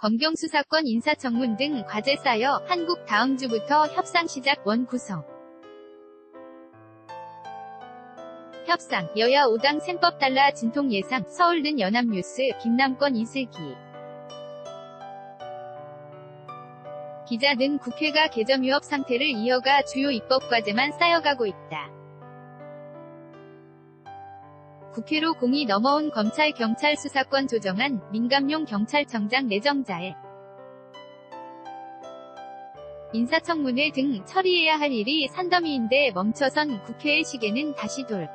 검경수 사건 인사청문 등 과제 쌓여 한국 다음 주부터 협상 시작 원 구성. 협상, 여야 5당 셈법 달라 진통 예상, 서울든 연합뉴스, 김남권 이슬기. 기자 등 국회가 개점 위협 상태를 이어가 주요 입법 과제만 쌓여가고 있다. 국회로 공이 넘어온 검찰 경찰 수사권 조정안 민감용 경찰청장 내정자에 인사청문회 등 처리해야 할 일이 산더미인데 멈춰선 국회의 시계는 다시 돌.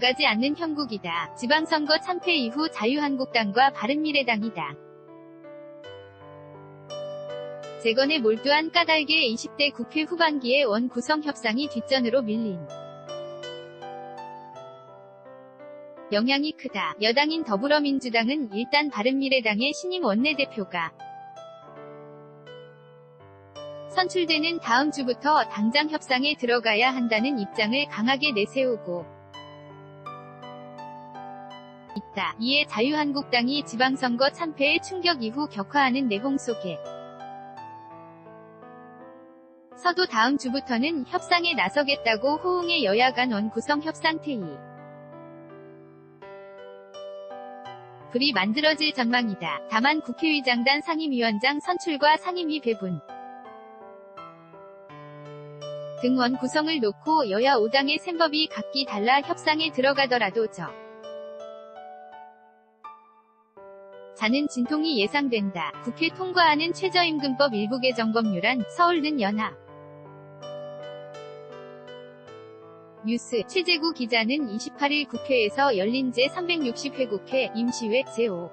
가지 않는 형국이다. 지방선거 참패 이후 자유한국당과 바른미래당이다. 재건에 몰두한 까닭에 20대 국회 후반기에 원 구성 협상이 뒷전으로 밀린 영향이 크다. 여당인 더불어민주당은 일단 바른미래당의 신임 원내대표가 선출되는 다음 주부터 당장 협상에 들어가야 한다는 입장을 강하게 내세우고 있다. 이에 자유한국당이 지방선거 참패의 충격 이후 격화하는 내용 속에 서도 다음 주부터는 협상에 나서겠다고 호응의 여야 간 원구성 협상 태의 불이 만들어질 전망이다. 다만 국회의장단 상임위원장 선출과 상임위 배분 등원 구성을 놓고 여야 5당의 셈법이 각기 달라 협상에 들어가더라도 저 자는 진통이 예상된다. 국회 통과하는 최저임금법 일부 개정 법률안 서울든 연합 뉴스. 최재구 기자는 28일 국회에서 열린 제360회 국회 임시회 제5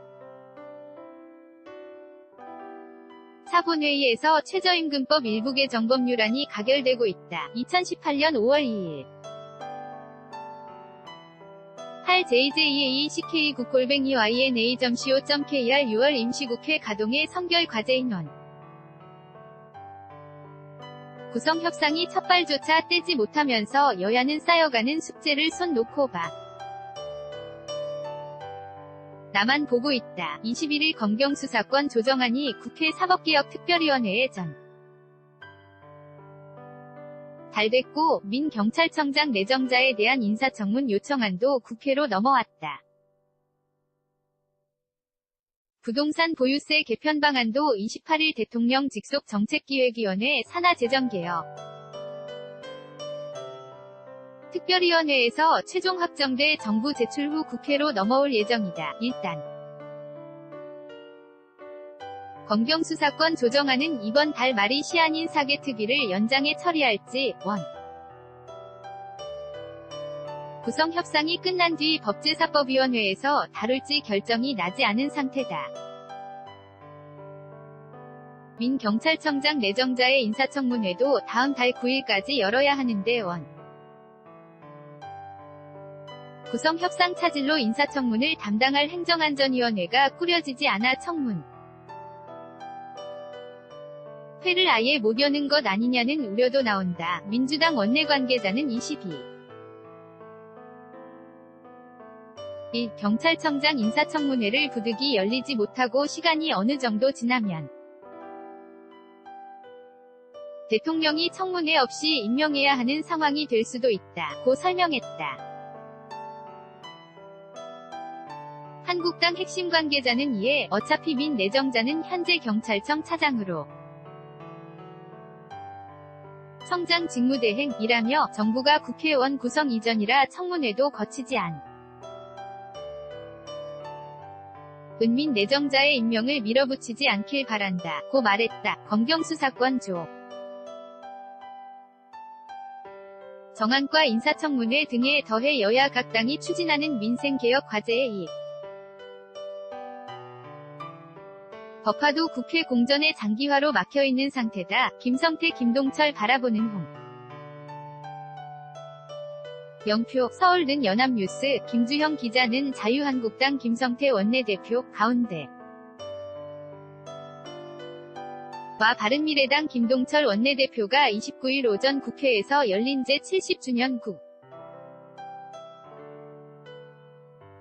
사본회의에서 최저임금법 일부 개정 법률안이 가결되고 있다. 2018년 5월 2일. 할 JJEA CK 국골뱅이 YNA.co.kr 6월 임시국회 가동의 성결 과제 인원 구성 협상이 첫발조차 떼지 못하면서 여야는 쌓여가는 숙제를 손 놓고 봐. 나만 보고 있다. 21일 검경수사권 조정안이 국회 사법개혁특별위원회에 전. 달됐고 민 경찰청장 내정자에 대한 인사청문 요청안도 국회로 넘어왔다. 부동산 보유세 개편 방안도 28일 대통령 직속 정책기획위원회 산하 재정 개혁. 특별위원회에서 최종 확정돼 정부 제출 후 국회로 넘어올 예정이다. 일단. 검경수사권 조정안은 이번 달 말이 시한인 사개특위를 연장해 처리할지 원 구성 협상이 끝난 뒤 법제사법위원회에서 다룰지 결정이 나지 않은 상태다. 민 경찰청장 내정자의 인사청문회도 다음 달 9일까지 열어야 하는데 원. 구성 협상 차질로 인사청문을 담당할 행정안전위원회가 꾸려지지 않아 청문. 회를 아예 못 여는 것 아니냐는 우려도 나온다. 민주당 원내 관계자는 22. 1. 경찰청장 인사청문회를 부득이 열리지 못하고 시간이 어느 정도 지나면 대통령이 청문회 없이 임명해야 하는 상황이 될 수도 있다. 고 설명했다. 한국당 핵심 관계자는 이에 어차피 민 내정자는 현재 경찰청 차장으로 청장 직무대행이라며 정부가 국회의원 구성 이전이라 청문회도 거치지 않. 은민 내정자의 임명을 밀어붙이지 않길 바란다. 고 말했다. 검경수사권 조. 정안과 인사청문회 등에 더해 여야 각 당이 추진하는 민생개혁 과제에 이 법화도 국회 공전의 장기화로 막혀있는 상태다. 김성태 김동철 바라보는 홍. 영표, 서울 등 연합뉴스, 김주형 기자는 자유한국당 김성태 원내대표, 가운데. 와 바른미래당 김동철 원내대표가 29일 오전 국회에서 열린 제70주년 국.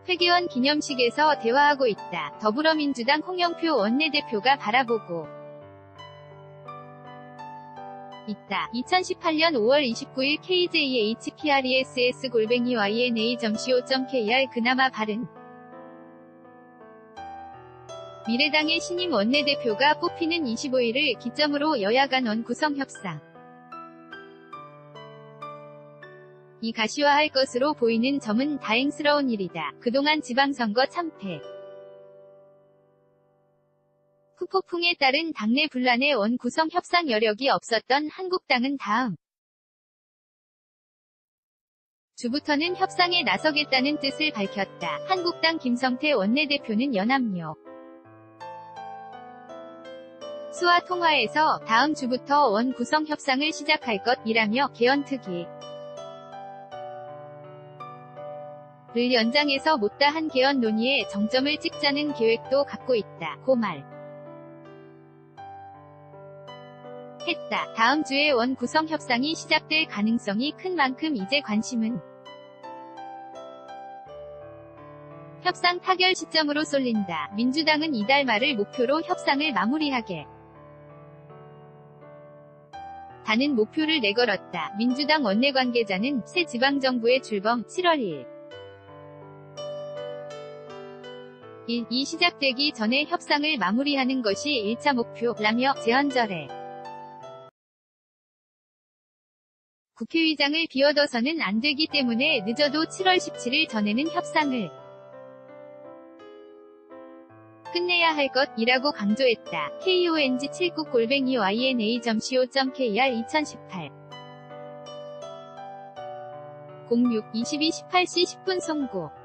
회계원 기념식에서 대화하고 있다. 더불어민주당 홍영표 원내대표가 바라보고 있다. 2018년 5월 29일 KJHPRESS 골뱅이 YNA.co.kr 그나마 바른 미래당의 신임 원내대표가 뽑히는 25일을 기점으로 여야 간 원구성 협상 이 가시화할 것으로 보이는 점은 다행스러운 일이다. 그동안 지방선거 참패 후폭풍에 따른 당내 분란의 원구성 협상 여력이 없었던 한국당은 다음 주부터는 협상에 나서겠다는 뜻을 밝혔다. 한국당 김성태 원내대표는 연합요 수와 통화에서 다음 주부터 원 구성 협상을 시작할 것이라며 개헌특위 를 연장해서 못다한 개헌 논의에 정점을 찍자는 계획도 갖고 있다. 고말 했다. 다음 주에 원 구성 협상이 시작될 가능성이 큰 만큼 이제 관심은 협상 타결 시점으로 쏠린다. 민주당은 이달 말을 목표로 협상을 마무리하게 다는 목표를 내걸었다. 민주당 원내 관계자는 새 지방정부의 출범 7월 1일 1. 이 시작되기 전에 협상을 마무리하는 것이 1차 목표라며 제헌절에 국회의장을 비워둬서는 안 되기 때문에 늦어도 7월 17일 전에는 협상을 끝내야 할 것이라고 강조했다. KONG 79 골뱅이 YNA.co.kr 2018 06 22 18시 10분 송고